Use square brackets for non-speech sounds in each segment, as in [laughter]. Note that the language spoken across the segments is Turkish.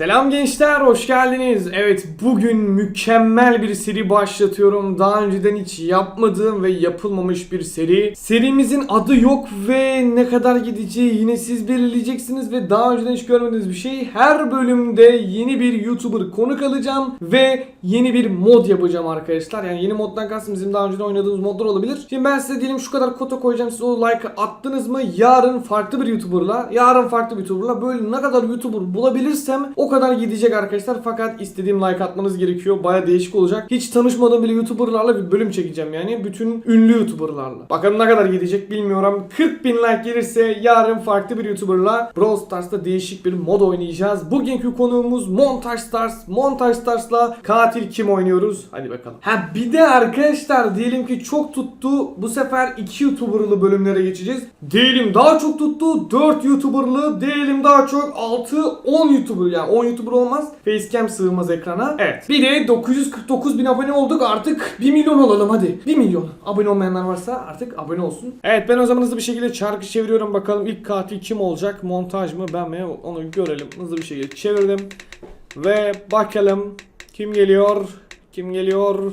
Selam gençler, hoş geldiniz. Evet, bugün mükemmel bir seri başlatıyorum. Daha önceden hiç yapmadığım ve yapılmamış bir seri. Serimizin adı yok ve ne kadar gideceği yine siz belirleyeceksiniz ve daha önceden hiç görmediğiniz bir şey. Her bölümde yeni bir YouTuber konuk alacağım ve yeni bir mod yapacağım arkadaşlar. Yani yeni moddan kastım bizim daha önceden oynadığımız modlar olabilir. Şimdi ben size diyelim şu kadar kota koyacağım. Siz o like attınız mı? Yarın farklı bir YouTuber'la, yarın farklı bir YouTuber'la böyle ne kadar YouTuber bulabilirsem o kadar gidecek arkadaşlar. Fakat istediğim like atmanız gerekiyor. Baya değişik olacak. Hiç tanışmadığım bile YouTuber'larla bir bölüm çekeceğim yani. Bütün ünlü YouTuber'larla. Bakalım ne kadar gidecek bilmiyorum. 40 bin like gelirse yarın farklı bir YouTuber'la Brawl Stars'ta değişik bir mod oynayacağız. Bugünkü konuğumuz Montaj Stars. Montaj Stars'la katil kim oynuyoruz? Hadi bakalım. Ha bir de arkadaşlar diyelim ki çok tuttu. Bu sefer 2 YouTuber'lı bölümlere geçeceğiz. Diyelim daha çok tuttu. 4 YouTuber'lı. Diyelim daha çok 6 10 YouTuber yani 10 YouTuber olmaz. Facecam sığmaz ekrana. Evet. Bir de 949 bin abone olduk. Artık 1 milyon olalım hadi. 1 milyon. Abone olmayanlar varsa artık abone olsun. Evet ben o zaman hızlı bir şekilde çarkı çeviriyorum. Bakalım ilk katil kim olacak? Montaj mı ben mi? Onu görelim. Hızlı bir şekilde çevirdim. Ve bakalım kim geliyor? Kim geliyor?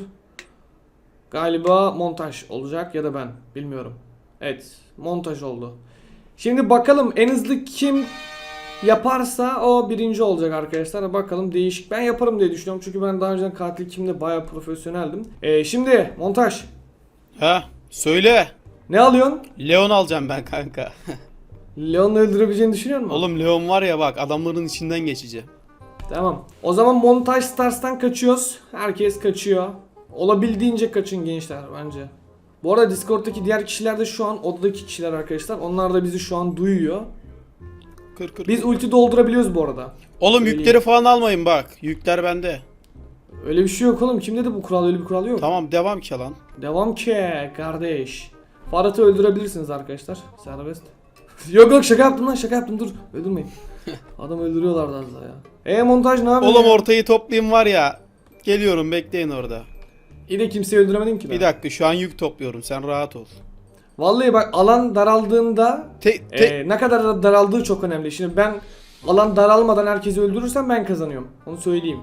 Galiba montaj olacak ya da ben. Bilmiyorum. Evet montaj oldu. Şimdi bakalım en hızlı kim yaparsa o birinci olacak arkadaşlar. Bakalım değişik. Ben yaparım diye düşünüyorum. Çünkü ben daha önceden katil kimde bayağı profesyoneldim. Ee, şimdi montaj. Ha söyle. Ne alıyorsun? Leon alacağım ben kanka. [laughs] Leon'u öldürebileceğini düşünüyor musun? Oğlum Leon var ya bak adamların içinden geçeceğim. Tamam. O zaman montaj Stars'tan kaçıyoruz. Herkes kaçıyor. Olabildiğince kaçın gençler bence. Bu arada Discord'daki diğer kişiler de şu an odadaki kişiler arkadaşlar. Onlar da bizi şu an duyuyor. Kır kır. Biz ulti doldurabiliyoruz bu arada. Oğlum Söyleyeyim. yükleri falan almayın bak. Yükler bende. Öyle bir şey yok oğlum. Kim dedi bu kural? Öyle bir kural yok. Tamam devam ki lan. Devam ki kardeş. Farhat'ı öldürebilirsiniz arkadaşlar. Serbest. [laughs] yok yok şaka yaptım lan şaka yaptım dur. Öldürmeyin. [laughs] Adam öldürüyorlardı az daha ya. E montaj ne yapıyor? Oğlum ya? ortayı toplayayım var ya. Geliyorum bekleyin orada. İyi de kimseyi öldüremedin ki ben. Bir dakika şu an yük topluyorum sen rahat ol. Vallahi bak alan daraldığında Te, te, e, ne kadar daraldığı çok önemli. Şimdi ben alan daralmadan herkesi öldürürsem ben kazanıyorum. Onu söyleyeyim.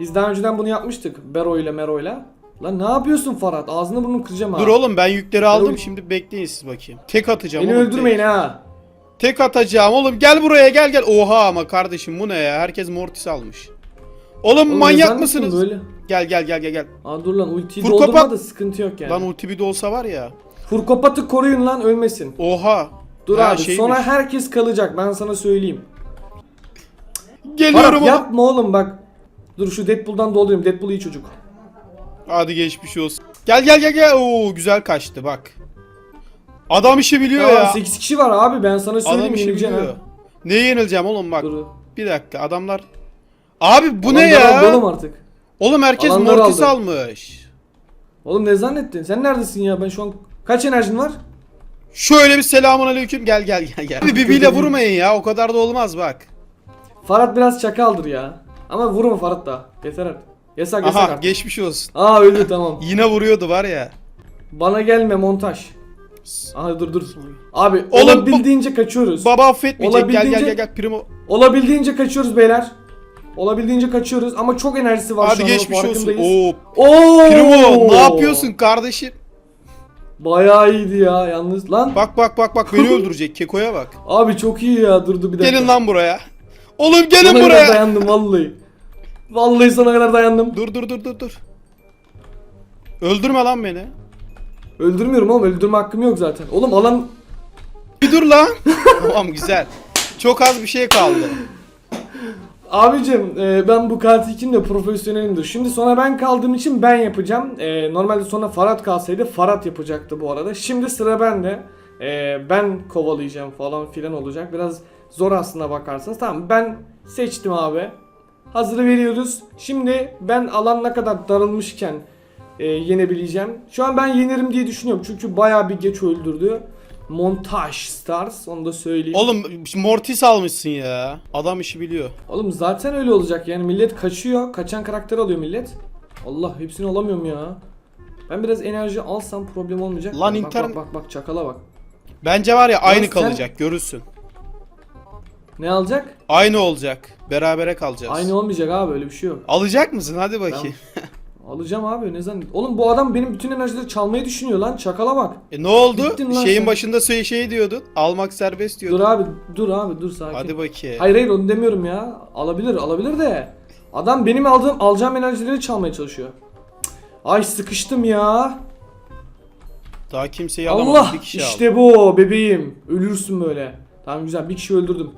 Biz daha önceden bunu yapmıştık. Bero ile Mero ile. Lan ne yapıyorsun Farhat? Ağzını burnunu kıracağım ha. Dur oğlum ben yükleri aldım şimdi bekleyin siz bakayım. Tek atacağım Beni oğlum, öldürmeyin ha. Tek. tek atacağım oğlum gel buraya gel gel. Oha ama kardeşim bu ne ya herkes mortis almış. Oğlum, Oğlum manyak yazar mısınız? Böyle? Gel gel gel gel gel. Aa dur lan ultiyi Fur doldurma da sıkıntı yok yani. Lan ulti bir de olsa var ya. Furkopat'ı koruyun lan ölmesin. Oha. Dur Ha, abi şeymiş. sonra herkes kalacak ben sana söyleyeyim. Geliyorum oğlum. yapma oğlum bak. Dur şu Deadpool'dan doldurayım. Deadpool iyi çocuk. Hadi geçmiş olsun. Gel gel gel gel. Oo güzel kaçtı bak. Adam işi biliyor Tamam ya. 8 kişi var abi ben sana söyleyeyim Adam işi yenileceğim biliyor. ha. Neye yenileceğim oğlum bak. Dur. Bir dakika adamlar. Abi bu Alan ne ya? daraldı oğlum artık. Oğlum herkes Alan mortis daraldı. almış. Oğlum ne zannettin? Sen neredesin ya? Ben şu an kaç enerjin var? Şöyle bir selamun aleyküm. Gel gel gel gel. Abi birbiriyle vurmayın ya. O kadar da olmaz bak. Farhat biraz çakaldır ya. Ama vurma Farhat da. Yeter artık. Yasak yasak Aha artık. geçmiş olsun. Aa öldü tamam. [laughs] Yine vuruyordu var ya. Bana gelme montaj. Aha dur dur. Abi Oğlum, olabildiğince kaçıyoruz. Baba affetmeyecek. Gel gel Olabildiğince- gel gel primo. Olabildiğince kaçıyoruz beyler. Olabildiğince kaçıyoruz ama çok enerjisi var şu Hadi an. geçmiş olsun. farkındayız. Oo Oo! primo ne yapıyorsun kardeşim? Bayağı iyiydi ya yalnız. Lan Bak bak bak bak beni öldürecek. Keko'ya bak. abi çok iyi ya durdu bir dakika. Gelin lan buraya. Oğlum gelin Sana kadar buraya. dayandım vallahi. Vallahi sana kadar dayandım. Dur dur dur dur dur. Öldürme lan beni. Öldürmüyorum oğlum öldürme hakkım yok zaten. Oğlum alan Bir dur lan. [laughs] tamam güzel. Çok az bir şey kaldı. Abicim e, ben bu katil kim de profesyonelimdir. Şimdi sonra ben kaldığım için ben yapacağım. E, normalde sonra Farhat kalsaydı Farhat yapacaktı bu arada. Şimdi sıra bende. E, ben kovalayacağım falan filan olacak. Biraz zor aslında bakarsanız. Tamam ben seçtim abi. Hazırı veriyoruz. Şimdi ben alan ne kadar darılmışken e, yenebileceğim. Şu an ben yenerim diye düşünüyorum. Çünkü bayağı bir geç öldürdü. Montaj Stars onu da söyleyeyim. Oğlum Mortis almışsın ya. Adam işi biliyor. Oğlum zaten öyle olacak yani millet kaçıyor. Kaçan karakter alıyor millet. Allah hepsini alamıyorum ya. Ben biraz enerji alsam problem olmayacak. Lan bak, internet- Bak bak bak çakala bak. Bence var ya aynı sen- kalacak görürsün. Ne alacak? Aynı olacak. Berabere kalacağız. Aynı olmayacak abi öyle bir şey yok. Alacak mısın? Hadi bakayım. [laughs] Alacağım abi ne zannet. Oğlum bu adam benim bütün enerjileri çalmayı düşünüyor lan. Çakala bak. E ne oldu? Bittin lan Şeyin sen. başında şey, şey diyordun. Almak serbest diyordun. Dur abi dur abi dur sakin. Hadi bakayım. Hayır hayır onu demiyorum ya. Alabilir alabilir de. Adam benim aldığım alacağım enerjileri çalmaya çalışıyor. Cık. Ay sıkıştım ya. Daha kimseyi alamadım. Allah Bir kişi aldı. işte bu bebeğim. Ölürsün böyle. Tamam güzel bir kişi öldürdüm.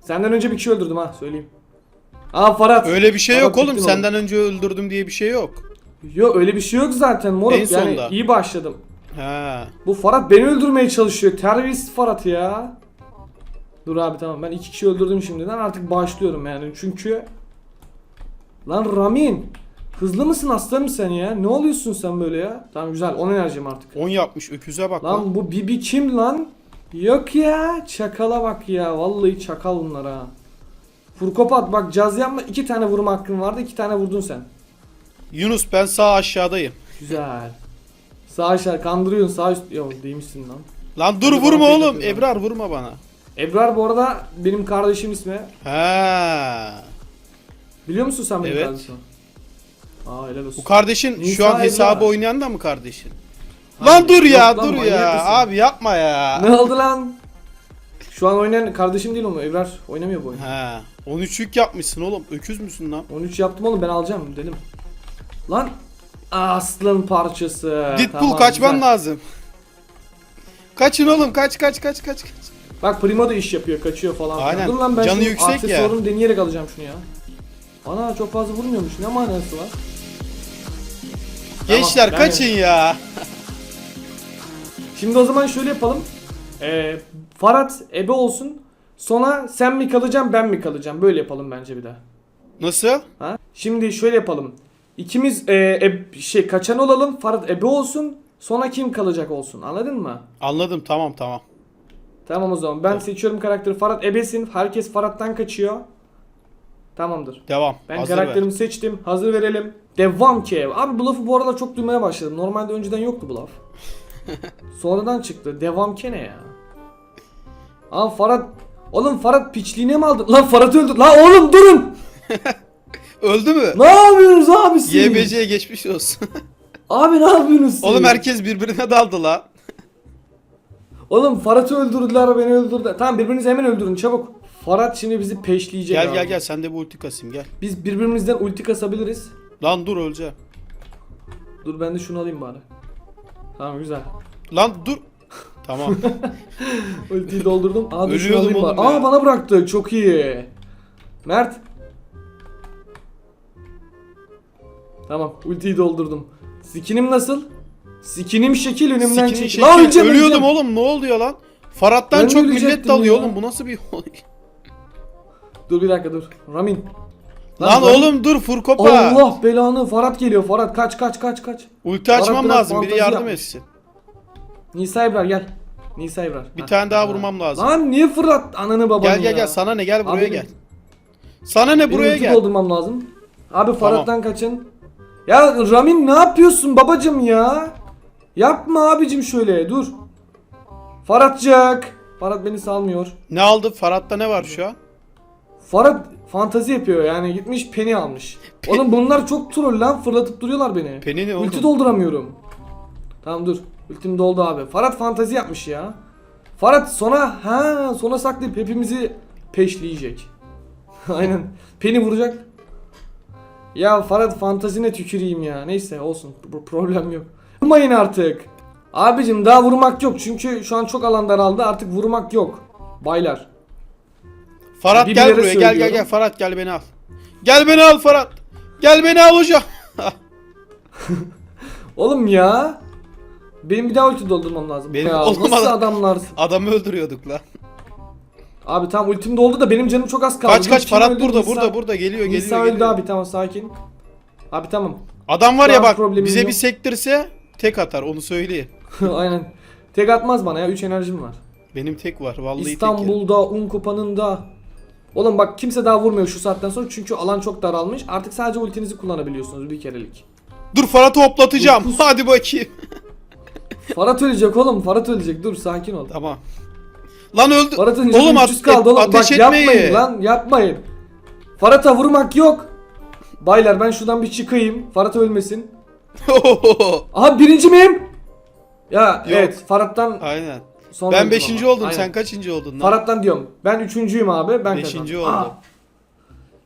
Senden önce bir kişi öldürdüm ha söyleyeyim. Aa Farhat. Öyle bir şey Farhat yok oğlum. oğlum. Senden önce öldürdüm diye bir şey yok. Yok öyle bir şey yok zaten moruk. En yani sonda. iyi başladım. Ha. Bu Farhat beni öldürmeye çalışıyor. Terbiyesiz Farhat ya. Dur abi tamam ben iki kişi öldürdüm şimdiden artık başlıyorum yani çünkü Lan Ramin Hızlı mısın aslanım sen ya? Ne oluyorsun sen böyle ya? Tamam güzel 10 enerjim artık. 10 yapmış. Öküze bak lan. Lan bu Bibi kim lan? Yok ya çakala bak ya vallahi çakal bunlar ha. Furkopat bak caz yapma iki tane vurma hakkın vardı iki tane vurdun sen. Yunus ben sağ aşağıdayım. Güzel. Sağ aşağı kandırıyorsun sağ üst. Yok değmişsin lan. Lan dur Hadi vurma bana oğlum. atıyor lan. Ebrar vurma bana. Ebrar bu arada benim kardeşim ismi. Ha. Biliyor musun sen benim Evet. kardeşimi? Aa helal olsun. Bu kardeşin şu an hesabı Ebrar. oynayan da mı kardeşin? Lan dur ya yok lan, dur manyak ya. mısın? Abi yapma ya. Ne oldu lan? Şu an oynayan kardeşim değil o Ebrar oynamıyor bu oyunu. Ha. 13'lük yapmışsın oğlum. Öküz müsün lan? 13 yaptım oğlum ben alacağım dedim. Lan aslan parçası. Deadpool Tamam, kaçman güzel. lazım. Kaçın oğlum kaç kaç kaç kaç kaç. Bak Primo da iş yapıyor kaçıyor falan. Aynen. Dur lan ben Canı yüksek ya. aksesuarını deneyerek alacağım şunu ya. Ana çok fazla vurmuyormuş ne manası var? Gençler ben- kaçın ya. Şimdi o zaman şöyle yapalım. Ee, Farhat ebe olsun. Sonra sen mi kalacaksın ben mi kalacağım? Böyle yapalım bence bir daha. Nasıl? Ha? Şimdi şöyle yapalım. İkimiz e, eb- şey kaçan olalım. Farhat ebe olsun. Sonra kim kalacak olsun. Anladın mı? Anladım tamam tamam. Tamam o zaman. Ben seçiyorum karakteri. Farhat ebesin. Herkes Farhat'tan kaçıyor. Tamamdır. Devam. Ben Hazır karakterimi ver. seçtim. Hazır verelim. Devam ki. Abi bu lafı bu aralar çok duymaya başladım. Normalde önceden yoktu bu laf. [laughs] Sonradan çıktı. Devam ki ne ya? Aa Farhat Oğlum Farhat piçliğine mi aldın? Lan Farhat öldü. Lan oğlum durun. [laughs] Öldü mü? Ne yapıyorsunuz abi siz? YBC'ye geçmiş olsun. [laughs] Abi ne yapıyorsunuz siz? oğlum herkes birbirine daldı la. Oğlum Farhat'ı öldürdüler beni öldürdüler. Tamam birbirinizi hemen öldürün çabuk. Farhat şimdi bizi peşleyecek Gel abi. gel gel sen de bu ulti kasayım gel. Biz birbirimizden ulti kasabiliriz. Lan dur öleceğim. Dur ben de şunu alayım bari. Tamam güzel. Lan dur. Tamam. [laughs] Ultiyi doldurdum. Aa Ölüyordum alayım bari. oğlum ya. Aa bana bıraktı. Çok iyi. Mert. Tamam ultiyi doldurdum. Skinim nasıl? Skinim şekil önümden Sikinin çekil. Lan şekli. öleceğim, Ölüyordum öleceğim. oğlum ne oluyor lan? Farhat'tan Ben de çok millet ölecektim dalıyor ya. oğlum bu nasıl bir [laughs] olay? Dur bir dakika dur. Ramin. Lan, Ramin. oğlum dur Furkopa. Allah belanı. Farhat geliyor. Farhat kaç kaç kaç kaç. Ulti açmam Farhat biraz lazım biri yardım yapmış. etsin. Nisa Ebrar gel. Nisa Ebrar. Bir Ha, tane daha ha. vurmam lazım. Lan niye fırlat ananı babanı Gel gel ya? gel sana ne gel buraya Abi, gel. Sana ne Benim buraya ulti gel. doldurmam lazım. Abi Farhat'tan kaçın. Ya Ramin ne yapıyorsun babacım ya? Yapma abicim şöyle dur. Farhatcık. Farhat beni salmıyor. Ne aldı? Farhat'ta ne var şu an? Farhat fantazi yapıyor yani gitmiş peni almış. Oğlum bunlar çok troll lan fırlatıp duruyorlar beni. Peni ne Ulti oğlum? dolduramıyorum. Tamam dur. Ultim doldu abi. Farhat fantazi yapmış ya. Farhat sona ha sona saklayıp hepimizi peşleyecek. [laughs] Aynen. Peni vuracak. Ya Farhat fantazine tüküreyim ya. Neyse olsun. Pro- problem yok. Vurmayın artık. Abicim daha vurmak yok. Çünkü şu an çok alan daraldı. Artık vurmak yok. Baylar. Farhat gel buraya gel gel gel Farhat gel beni al. Gel beni al Farhat. Gel beni al hocam. [laughs] Oğlum ya. Benim bir daha ulti doldurmam lazım. Benim ya, olmadı. nasıl adamlar? Adamı öldürüyorduk lan. Abi tamam ultim doldu da benim canım çok az kaldı. Kaç Dur, kaç Farhat burada Nisa- burada burada geliyor geliyor. Nisa öldü geliyor. abi tamam sakin. Abi tamam. Adam var ya bak bize yok. bir sektirse tek atar onu söyleyeyim. [laughs] Aynen. Tek atmaz bana ya 3 enerjim var. Benim tek var vallahi tek. İstanbul'da un kopanında. Oğlum bak kimse daha vurmuyor şu saatten sonra çünkü alan çok daralmış. Artık sadece ultinizi kullanabiliyorsunuz bir kerelik. Dur Farhat'ı hoplatacağım. Dokuz. Hadi bakayım. [laughs] Farhat ölecek oğlum Farhat ölecek dur sakin ol. Tamam. Lan öldü. Farhat'ın Oğlum 300 at- kaldı oğlum. ateş Bak etmeyin. yapmayın lan yapmayın. Farhat'a vurmak yok. Baylar ben şuradan bir çıkayım. Farhat ölmesin. [laughs] Aha birinci miyim? Ya evet Farhat'tan Aynen. sonra Ben 5. ama. oldum. Aynen. Sen kaçıncı oldun lan? Farhat'tan diyorum. Ben üçüncüyüm abi. Ben Beşinci kazandım. oldum. Aa.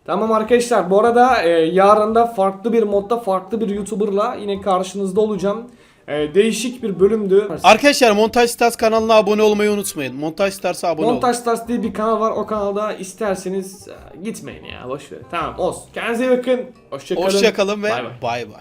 Tamam arkadaşlar bu arada e, yarın da farklı bir modda farklı bir YouTuber'la yine karşınızda olacağım. E, değişik bir bölümdü. Arkadaşlar Montaj Stars kanalına abone olmayı unutmayın. Montaj Stars'a abone olun. Montaj Stars diye bir kanal var. O kanalda isterseniz e, gitmeyin ya boş verin. Tamam olsun. Kendinize iyi bakın. Hoşçakalın. Hoşçakalın ve Bay bay. bay bay.